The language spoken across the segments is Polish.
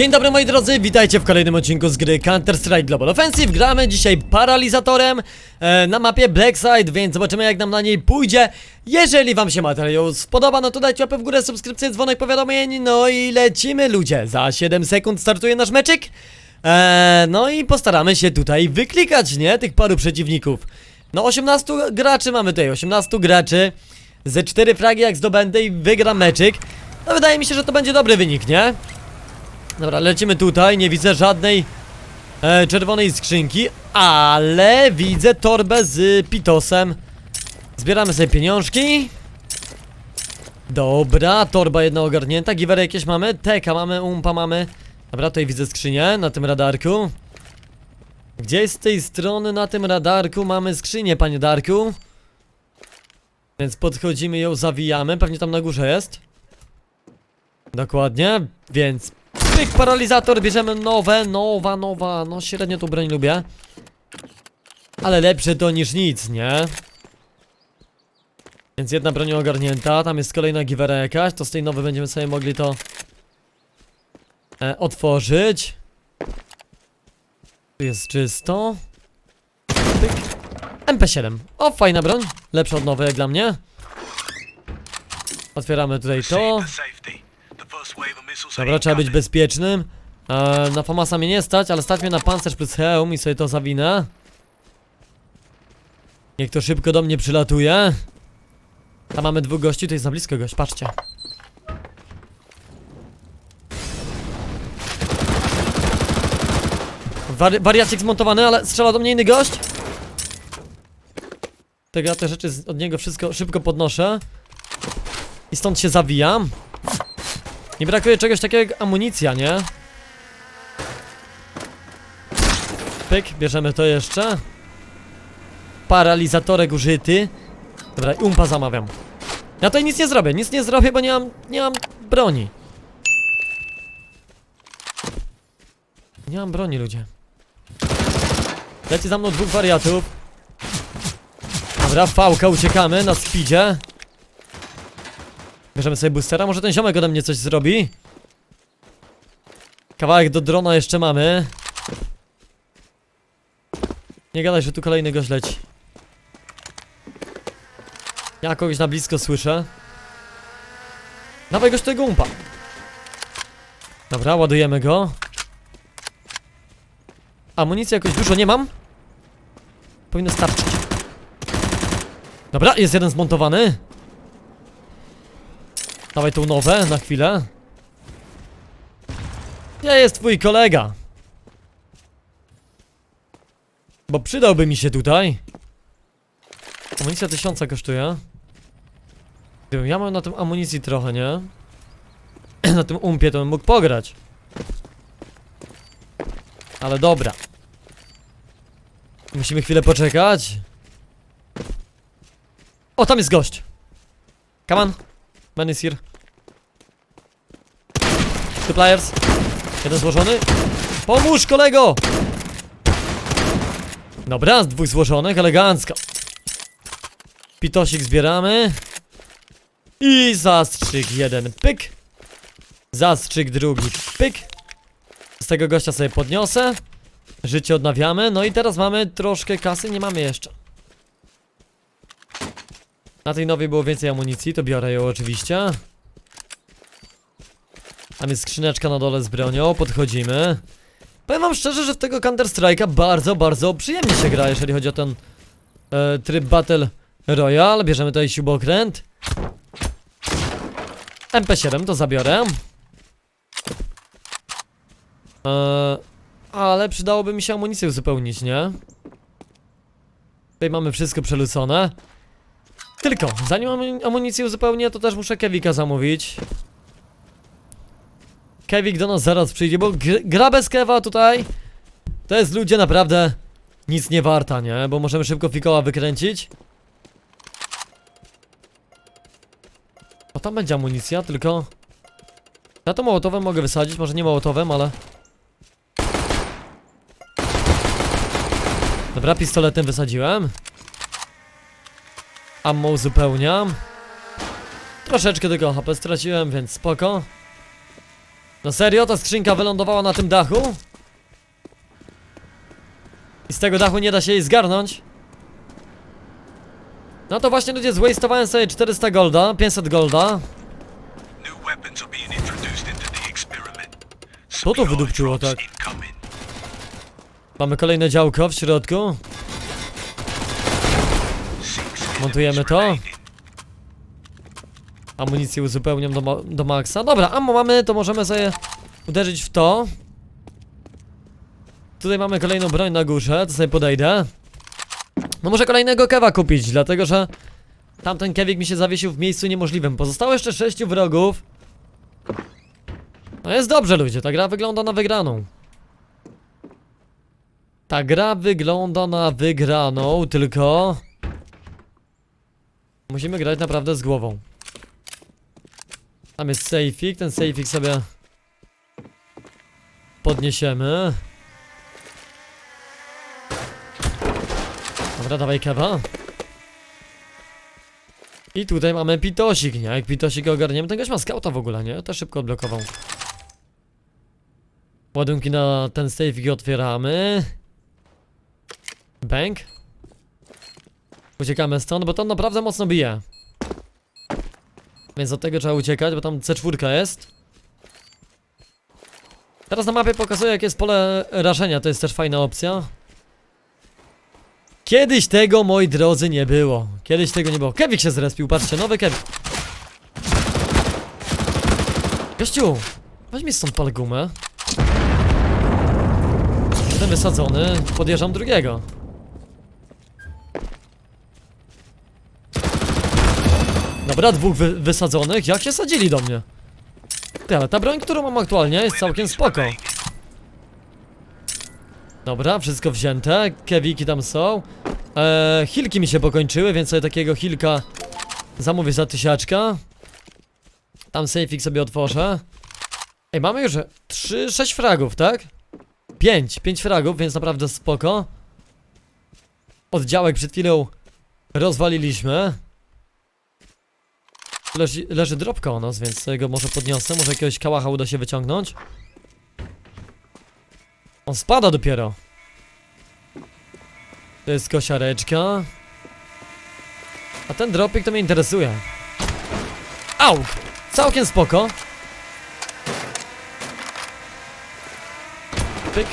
Dzień dobry moi drodzy, witajcie w kolejnym odcinku z gry Counter-Strike Global Offensive. Gramy dzisiaj paralizatorem e, na mapie Blackside, więc zobaczymy jak nam na niej pójdzie. Jeżeli wam się materiał spodoba, no to dajcie łapę w górę, subskrypcję, dzwonek, powiadomień. No i lecimy ludzie, za 7 sekund startuje nasz meczyk. E, No i postaramy się tutaj wyklikać, nie, tych paru przeciwników. No 18 graczy mamy tutaj, 18 graczy. Ze 4 fragi jak zdobędę i wygram meczyk. No wydaje mi się, że to będzie dobry wynik, nie? Dobra, lecimy tutaj, nie widzę żadnej e, czerwonej skrzynki, ale widzę torbę z pitosem. Zbieramy sobie pieniążki. Dobra, torba jedna ogarnięta, giwery jakieś mamy, teka mamy, umpa mamy. Dobra, tutaj widzę skrzynię na tym radarku. Gdzie z tej strony na tym radarku mamy skrzynię, panie Darku? Więc podchodzimy ją, zawijamy, pewnie tam na górze jest. Dokładnie, więc pyk, paralizator, bierzemy nowe, nowa, nowa, no średnio tą broń lubię. Ale lepsze to niż nic, nie? Więc jedna broń ogarnięta, tam jest kolejna giwera jakaś, to z tej nowej będziemy sobie mogli to e, otworzyć. Tu jest czysto. Pyk. MP7, o fajna broń, lepsza od nowej jak dla mnie. Otwieramy tutaj to Dobra, trzeba być bezpiecznym. E, na Famasa mnie nie stać, ale stać mnie na pancerz plus hełm i sobie to zawinę. Niech to szybko do mnie przylatuje. Tam mamy dwóch gości, to jest za blisko gość, patrzcie. Wari wariacik zmontowany, ale strzela do mnie inny gość. Tego te rzeczy od niego wszystko szybko podnoszę. I stąd się zawijam. Nie brakuje czegoś takiego jak amunicja, nie? Pyk, bierzemy to jeszcze. Paralizatorek użyty. Dobra, umpa zamawiam. Ja tutaj nic nie zrobię, nic nie zrobię, bo nie mam, nie mam broni. Nie mam broni, ludzie. Leci za mną dwóch wariatów. Dobra, fałka, uciekamy na speedzie. Bierzemy sobie boostera, może ten ziomek ode mnie coś zrobi? Kawałek do drona jeszcze mamy. Nie gadaj, że tu kolejny gość leci. Ja kogoś na blisko słyszę. Dawaj gość tego umpa. Dobra, ładujemy go. Amunicji jakoś dużo nie mam. Powinno starczyć. Dobra, jest jeden zmontowany Dawaj tu nowe na chwilę. Gdzie jest twój kolega? Bo przydałby mi się tutaj. Amunicja tysiąca kosztuje. Gdybym ja miał na tym amunicji trochę, nie? na tym umpie to bym mógł pograć. Ale dobra. Musimy chwilę poczekać. O, tam jest gość. On. Man is here. Two players. Jeden złożony. Pomóż kolego! Dobra, z dwóch złożonych, elegancko. Pitosik zbieramy. I zastrzyk jeden, pyk. Zastrzyk drugi, pyk. Z tego gościa sobie podniosę. Życie odnawiamy. No i teraz mamy troszkę kasy, nie mamy jeszcze. Na tej nowej było więcej amunicji, to biorę ją oczywiście. Tam jest skrzyneczka na dole z bronią, podchodzimy. Powiem wam szczerze, że w tego Counter Strike'a bardzo, bardzo przyjemnie się gra, jeżeli chodzi o ten e, tryb Battle Royale. Bierzemy tutaj śrubokręt. MP7 to zabiorę. E, ale przydałoby mi się amunicję uzupełnić, nie? Tutaj mamy wszystko przelucone. Tylko, zanim amu- amunicję uzupełnię, to też muszę Kevika zamówić. Kevik do nas zaraz przyjdzie, bo gr gra bez Kewa tutaj to jest ludzie naprawdę nic nie warta, nie? Bo możemy szybko fikoła wykręcić. O, tam będzie amunicja, tylko... Ja to mołotowem mogę wysadzić, może nie mołotowem, ale... Dobra, pistoletem wysadziłem. Ammo uzupełniam. Troszeczkę tego HP straciłem, więc spoko. No serio? Ta skrzynka wylądowała na tym dachu? I z tego dachu nie da się jej zgarnąć? No to właśnie ludzie zwastowałem sobie 400 golda, 500 golda. Co to wydupczyło tak? Mamy kolejne działko w środku Montujemy to. Amunicję uzupełniam do, ma- do maksa Dobra, ammo mamy, to możemy sobie uderzyć w to. Tutaj mamy kolejną broń na górze, to sobie podejdę. No muszę kolejnego kewa kupić, dlatego że Tamten kewik mi się zawiesił w miejscu niemożliwym. Pozostało jeszcze sześciu wrogów. No jest dobrze ludzie, ta gra wygląda na wygraną. Ta gra wygląda na wygraną, tylko Musimy grać naprawdę z głową Tam jest sejfik, ten sejfik sobie podniesiemy. Dobra, dawaj kewa. I tutaj mamy pitosik, nie? Jak pitosik ogarniemy, ten gość ma skauta w ogóle, nie? Też szybko odblokował. Ładunki na ten sejfik otwieramy. Bank. Uciekamy stąd, bo tam naprawdę mocno bije. Więc od tego trzeba uciekać, bo tam C4 jest. Teraz na mapie pokazuję, jakie jest pole rażenia, to jest też fajna opcja. Kiedyś tego, moi drodzy, nie było. Kiedyś tego nie było. Kevik się zrespił, patrzcie, nowy Kevik. Gościu, weź mi stąd pal gumę. Ten wysadzony, podjeżdżam drugiego. Dobra, dwóch wy wysadzonych, jak się sadzili do mnie? Ty, ale ta broń, którą mam aktualnie jest całkiem spoko. Dobra, wszystko wzięte, kewiki tam są. Eee, hilki mi się pokończyły, więc sobie takiego hilka zamówię za tysiaczka. Tam sejfik sobie otworzę. Ej, mamy już 3, 6 fragów, tak? 5, 5 fragów, więc naprawdę spoko. Oddziałek przed chwilą rozwaliliśmy. Leży, leży dropka o nas, więc go może podniosę. Może jakiegoś kałacha uda się wyciągnąć. On spada dopiero. To jest kosiareczka. A ten dropik to mnie interesuje. Au! Całkiem spoko. Pyk.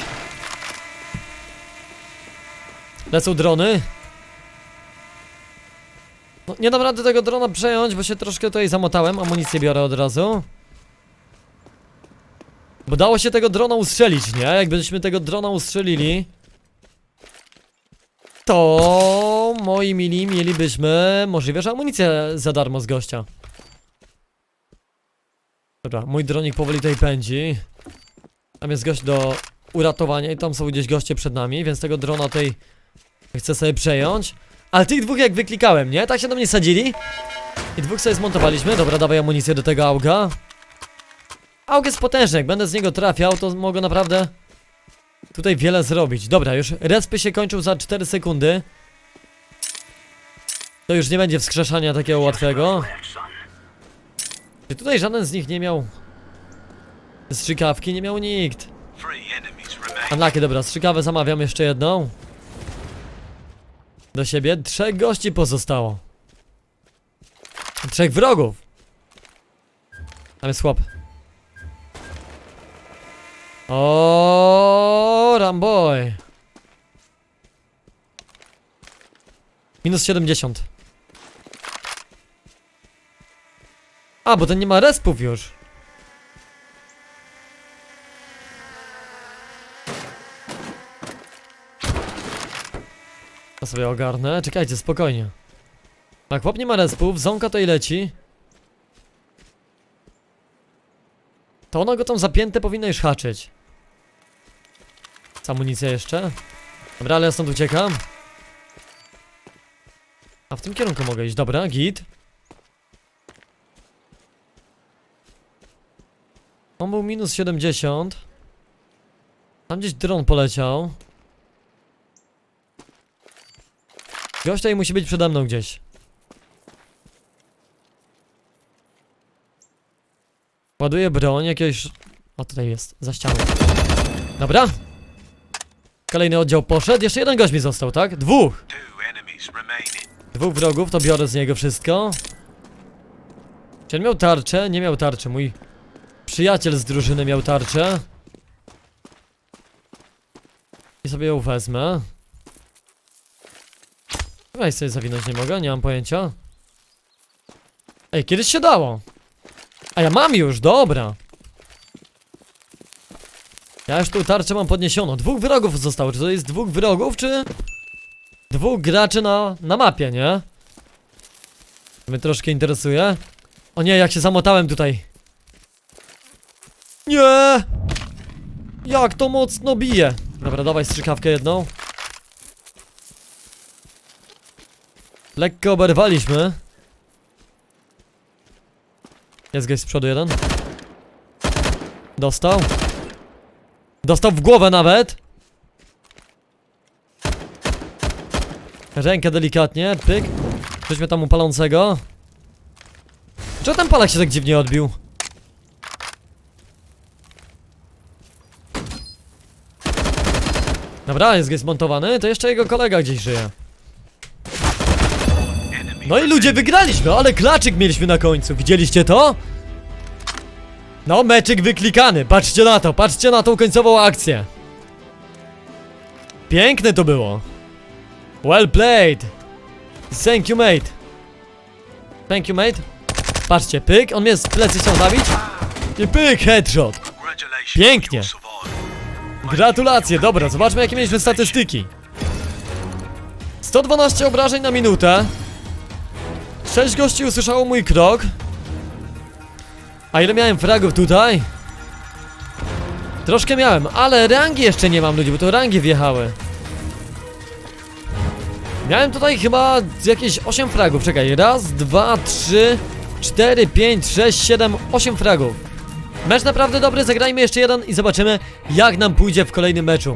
Lecą drony. Nie dam rady tego drona przejąć, bo się troszkę tutaj zamotałem. Amunicję biorę od razu. Bo dało się tego drona ustrzelić, nie? Jakbyśmy tego drona ustrzelili To moi mili mielibyśmy możliwe, że amunicję za darmo z gościa Dobra, mój dronik powoli tutaj pędzi Tam jest gość do uratowania i tam są gdzieś goście przed nami, więc tego drona tutaj chcę sobie przejąć Ale tych dwóch jak wyklikałem, nie? Tak się do mnie sadzili I dwóch sobie zmontowaliśmy, dobra dawaj amunicję do tego auga Aug jest potężny, jak będę z niego trafiał, to mogę naprawdę tutaj wiele zrobić. Dobra, już respy się kończą za 4 sekundy. To już nie będzie wskrzeszania takiego łatwego. Czy tutaj żaden z nich nie miał strzykawki? Nie miał nikt. Unlucky, dobra, strzykawę zamawiam jeszcze jedną. Do siebie. Trzech gości pozostało. Trzech wrogów. Tam jest chłop. O, Ramboy. Minus 70. A, bo ten nie ma respów już. Ja sobie ogarnę. Czekajcie, spokojnie. Jak chłop nie ma respów, ząka to i leci. To ono go tam zapięte powinno już haczyć. Z amunicja jeszcze. Dobra, ale ja stąd uciekam. A w tym kierunku mogę iść, dobra, git. On był minus 70. Tam gdzieś dron poleciał. Gość tutaj musi być przede mną gdzieś. Ładuję broń, jakiegoś O, tutaj jest, za ścianą. Dobra. Kolejny oddział poszedł. Jeszcze jeden gość mi został, tak? Dwóch. Dwóch wrogów, to biorę z niego wszystko. Czy on miał tarczę? Nie miał tarczy. Mój przyjaciel z drużyny miał tarczę. I sobie ją wezmę. Weź sobie zawinąć nie mogę, nie mam pojęcia. Ej, kiedyś się dało. A ja mam już, dobra. Ja już tą tarczę mam podniesioną. Dwóch wrogów zostało. Czy to jest dwóch wrogów, czy... Dwóch graczy na, na mapie, nie? Mnie troszkę interesuje. O nie, jak się zamotałem tutaj. Nie! Jak to mocno bije. Dobra, dawaj strzykawkę jedną. Lekko oberwaliśmy. Jest gość z przodu jeden. Dostał. Dostał w głowę nawet. Rękę delikatnie, pyk. Weźmy tam upalącego. Czego ten palak się tak dziwnie odbił? Dobra, jest gdzieś zmontowany, to jeszcze jego kolega gdzieś żyje. No i ludzie, wygraliśmy, ale klaczyk mieliśmy na końcu, widzieliście to? No, meczyk wyklikany, patrzcie na to, patrzcie na tą końcową akcję. Piękne to było. Well played. Thank you, mate. Thank you, mate. Patrzcie, pyk, on mnie z plecy chciał zabić. I pyk, headshot. Pięknie. Gratulacje, dobra, zobaczmy jakie mieliśmy statystyki 112 obrażeń na minutę 6 gości usłyszało mój krok. A ile miałem fragów tutaj? Troszkę miałem, ale rangi jeszcze nie mam ludzi, bo to rangi wjechały. Miałem tutaj chyba jakieś 8 fragów, czekaj, raz, dwa, trzy, cztery, pięć, sześć, siedem, osiem fragów. Mecz naprawdę dobry, zagrajmy jeszcze jeden i zobaczymy jak nam pójdzie w kolejnym meczu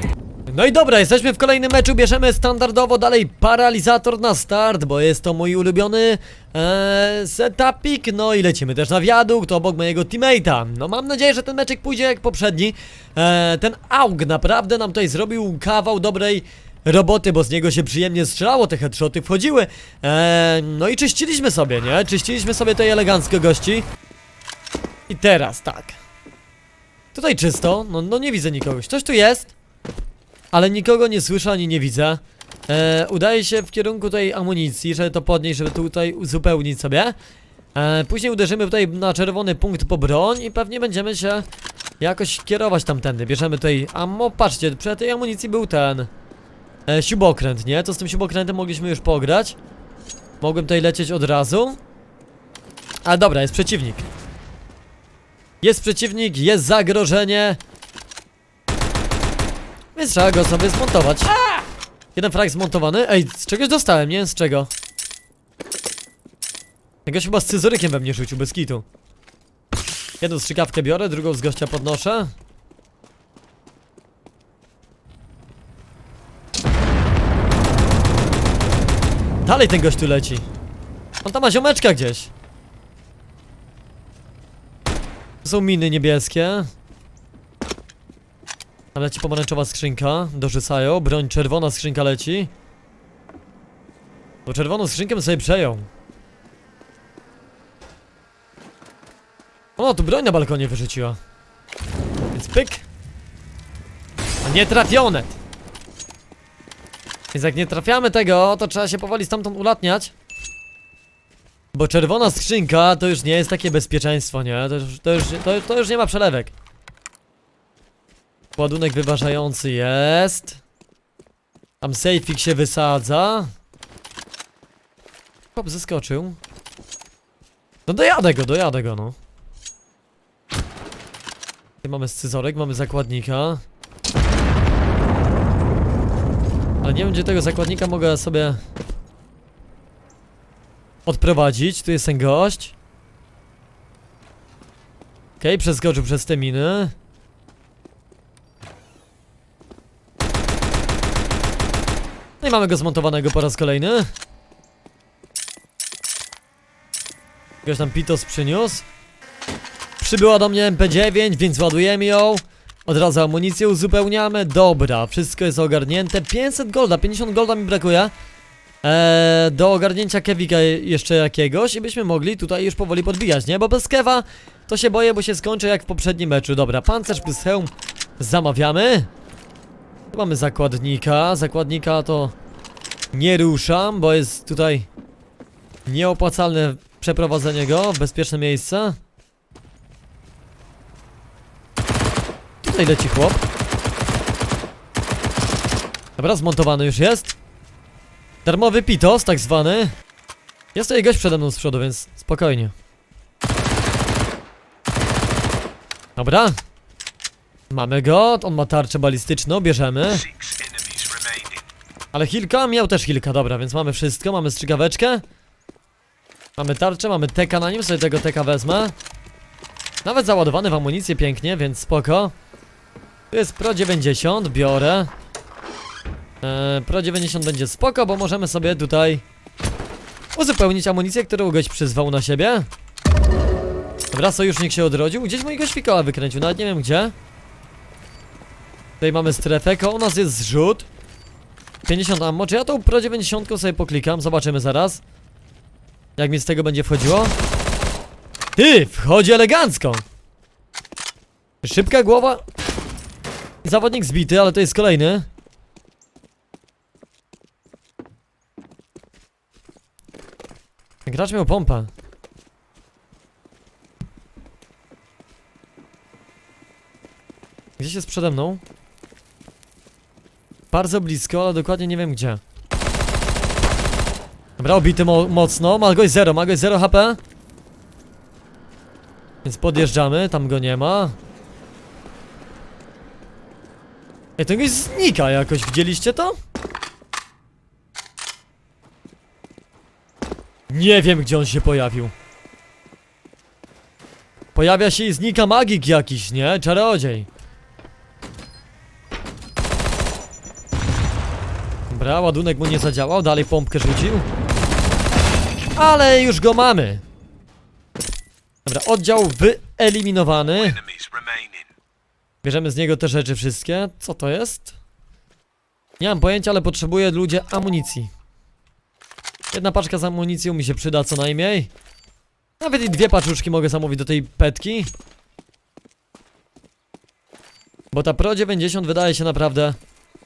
no i dobra, jesteśmy w kolejnym meczu, bierzemy standardowo dalej paralizator na start, bo jest to mój ulubiony ee, setupik, no i lecimy też na wiadukt obok mojego teammate'a. No mam nadzieję, że ten meczek pójdzie jak poprzedni. E, ten AUG naprawdę nam tutaj zrobił kawał dobrej roboty, bo z niego się przyjemnie strzelało, te headshoty wchodziły. E, no i czyściliśmy sobie, nie? Czyściliśmy sobie tutaj elegancko gości. I teraz tak. Tutaj czysto, no, no nie widzę nikogoś. Coś tu jest, ale nikogo nie słyszę ani nie widzę. E, udaje się w kierunku tej amunicji, żeby to podnieść, żeby tutaj uzupełnić sobie. E, później uderzymy tutaj na czerwony punkt po broń i pewnie będziemy się jakoś kierować tamtędy. Bierzemy tutaj ammo, patrzcie, przy tej amunicji był ten e, śrubokręt, nie? To z tym śrubokrętem mogliśmy już pograć. Mogłem tutaj lecieć od razu. Ale dobra, jest przeciwnik. Jest przeciwnik, jest zagrożenie. Więc trzeba go sobie zmontować. Jeden frag zmontowany. Ej, z czegoś dostałem, nie z czego. Jakoś chyba z scyzorykiem we mnie rzucił, bez kitu. Jedną strzykawkę biorę, drugą z gościa podnoszę. Dalej ten gość tu leci. On tam ma ziomeczka gdzieś. To są miny niebieskie. Tam leci pomarańczowa skrzynka, dorzucają, broń czerwona skrzynka leci. Bo czerwoną skrzynkę sobie przejął. O, tu broń na balkonie wyrzuciła. Więc pyk. A nie trafione. Więc jak nie trafiamy tego, to trzeba się powoli stamtąd ulatniać. Bo czerwona skrzynka to już nie jest takie bezpieczeństwo, nie? To już, to już, to, to już nie ma przelewek Ładunek wyważający jest. Tam sejfik się wysadza. Hop, zeskoczył. No dojadę go, dojadę go, no. Tutaj mamy scyzorek, mamy zakładnika. Ale nie wiem, gdzie tego zakładnika mogę sobie odprowadzić. Tu jest ten gość. Okej, okay, przeskoczył przez te miny. No i mamy go zmontowanego po raz kolejny. Ktoś tam Pitos przyniósł. Przybyła do mnie MP9, więc ładujemy ją. Od razu amunicję uzupełniamy. Dobra, wszystko jest ogarnięte. 500 golda, 50 golda mi brakuje. Eee, do ogarnięcia kewika je- jeszcze jakiegoś i byśmy mogli tutaj już powoli podbijać, nie? Bo bez kewa to się boję, bo się skończy jak w poprzednim meczu. Dobra, pancerz plus hełm zamawiamy. Mamy zakładnika. Zakładnika to nie ruszam, bo jest tutaj nieopłacalne przeprowadzenie go w bezpieczne miejsce. Tutaj leci chłop. Dobra, zmontowany już jest. Darmowy pitos, tak zwany. Jest tutaj gość przede mną z przodu, więc spokojnie. Dobra. Mamy go, on ma tarczę balistyczną, bierzemy. Ale Hilka miał też Hilka, dobra, więc mamy wszystko, mamy strzykaweczkę. Mamy tarczę, mamy teka na nim, sobie tego teka wezmę. Nawet załadowany w amunicję pięknie, więc spoko. Tu jest Pro 90, biorę. Eee, Pro 90 będzie spoko, bo możemy sobie tutaj uzupełnić amunicję, którą gość przyzwał na siebie. Dobra, sojusznik się odrodził. Gdzieś mojego świkoła wykręcił, nawet nie wiem gdzie. Tutaj mamy strefę, koło nas jest zrzut. 50 ammo, czy ja tą Pro 90 sobie poklikam, zobaczymy zaraz. Jak mi z tego będzie wchodziło? Ty, wchodzi elegancko! Szybka głowa. Zawodnik zbity, ale to jest kolejny. Gracz miał pompę Gdzieś jest przede mną bardzo blisko, ale dokładnie nie wiem gdzie. Dobra, obity mo mocno. Ma goś 0, ma goś 0 HP. Więc podjeżdżamy, tam go nie ma. Ej, ten goś znika jakoś, widzieliście to? Nie wiem gdzie on się pojawił. Pojawia się i znika magik jakiś, nie? Czarodziej. Dobra, ładunek mu nie zadziałał, dalej pompkę rzucił. Ale już go mamy. Dobra, oddział wyeliminowany. Bierzemy z niego te rzeczy wszystkie. Co to jest? Nie mam pojęcia, ale potrzebuję ludzie amunicji. Jedna paczka z amunicją mi się przyda co najmniej. Nawet i dwie paczuszki mogę zamówić do tej petki. Bo ta Pro 90 wydaje się naprawdę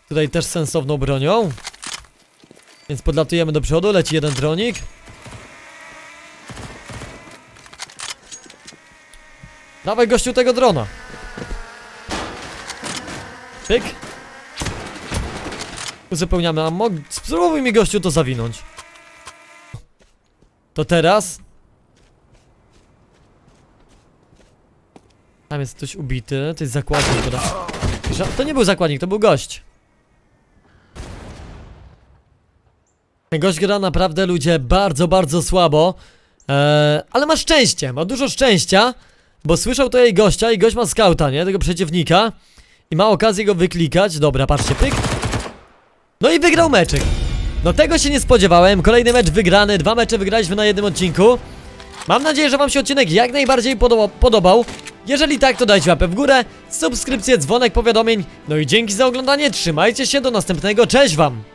tutaj też sensowną bronią. Więc podlatujemy do przodu, leci jeden dronik. Dawaj gościu tego drona. Pyk. Uzupełniamy ammo. Spróbuj mi gościu to zawinąć. To teraz. Tam jest ktoś ubity, to jest zakładnik. To nie był zakładnik, to był gość. Gość gra naprawdę ludzie bardzo, bardzo słabo. Eee, ale ma szczęście, ma dużo szczęścia, bo słyszał to jej gościa i gość ma skauta, nie? Tego przeciwnika. I ma okazję go wyklikać. Dobra, patrzcie, pyk. No i wygrał meczek. No tego się nie spodziewałem. Kolejny mecz wygrany. Dwa mecze wygraliśmy na jednym odcinku. Mam nadzieję, że wam się odcinek jak najbardziej podoba podobał. Jeżeli tak, to dajcie łapę w górę, subskrypcję, dzwonek powiadomień. No i dzięki za oglądanie. Trzymajcie się, do następnego. Cześć wam!